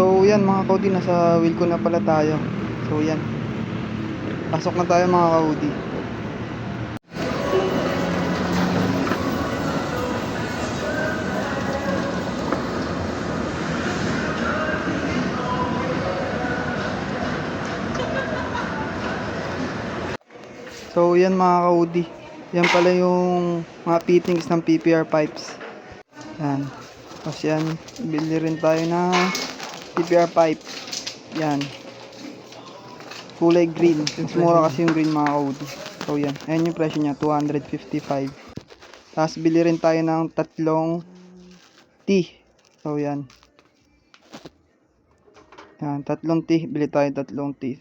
So yan mga kaudi, nasa Wilco na pala tayo. So yan. Pasok na tayo mga kaudi. So yan mga kaudi. Yan pala yung mga fittings ng PPR pipes. Yan. Tapos yan, bili rin tayo na PPR pipe. Yan. Kulay green. Mas mura kasi yung green mga kaudi. So yan. Ayan yung presyo niya, 255. Tapos bili rin tayo ng tatlong T. So yan. Yan, tatlong T. Bili tayo tatlong T.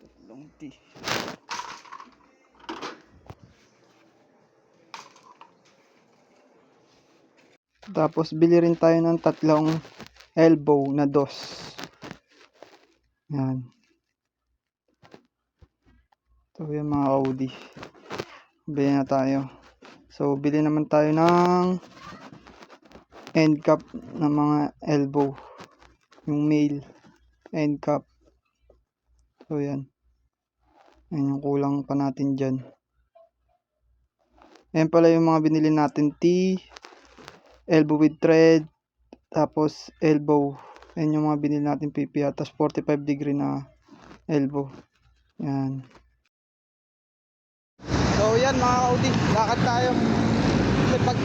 Tatlong T. Tapos bili rin tayo ng tatlong elbow na dos. Yan. So yan mga Audi. Bili na tayo. So bili naman tayo ng end cap ng mga elbow. Yung male end cap. So yan. Yan yung kulang pa natin dyan. Yan pala yung mga binili natin T, elbow with thread, tapos elbow. Yan yung mga binili natin PPA, tapos 45 degree na elbow. Yan. So yan mga Audi, lakad tayo. Pag,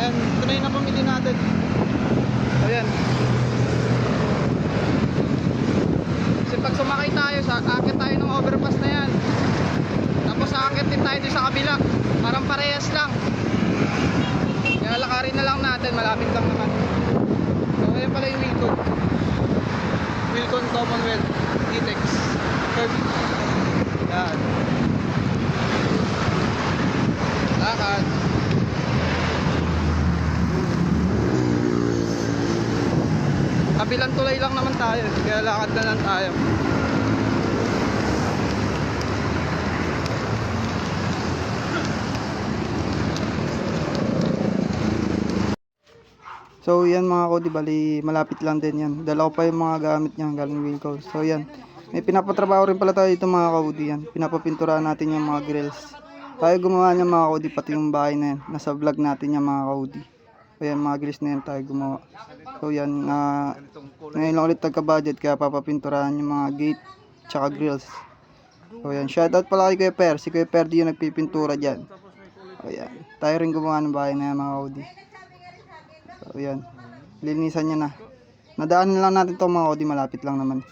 ayan, ito na yung natin. So yan. Kasi pag sumakay tayo, sa akit tayo ng overpass na yan. Tapos akit din tayo sa kabila. Parang parehas lang. Kaya lakarin na lang natin, malapit lang naman. So ayan pala yung Wilcon. Wilcon Commonwealth Gitex. Curve. Yan. Lakad. Kabilang tulay lang naman tayo. Kaya lakad na lang tayo. So yan mga ko, di bali malapit lang din yan. Dala ko pa yung mga gamit niya galing Wilco. So yan. May pinapatrabaho rin pala tayo dito mga kaudi yan. Pinapapinturahan natin yung mga grills. Tayo gumawa niya mga kaudi pati yung bahay na yan. Nasa vlog natin yung mga kaudi. So yan mga grills na yan tayo gumawa. So yan na ngayon lang ulit nagka-budget kaya papapinturahan yung mga gate tsaka grills. So yan. Shoutout pala kay Kuya Per. Si Kuya Per di yung nagpipintura dyan. So yan. Tayo rin gumawa ng bahay na yan mga kaudi. So, yan. Linisan niya na. Nadaanan lang natin to mga Audi, malapit lang naman.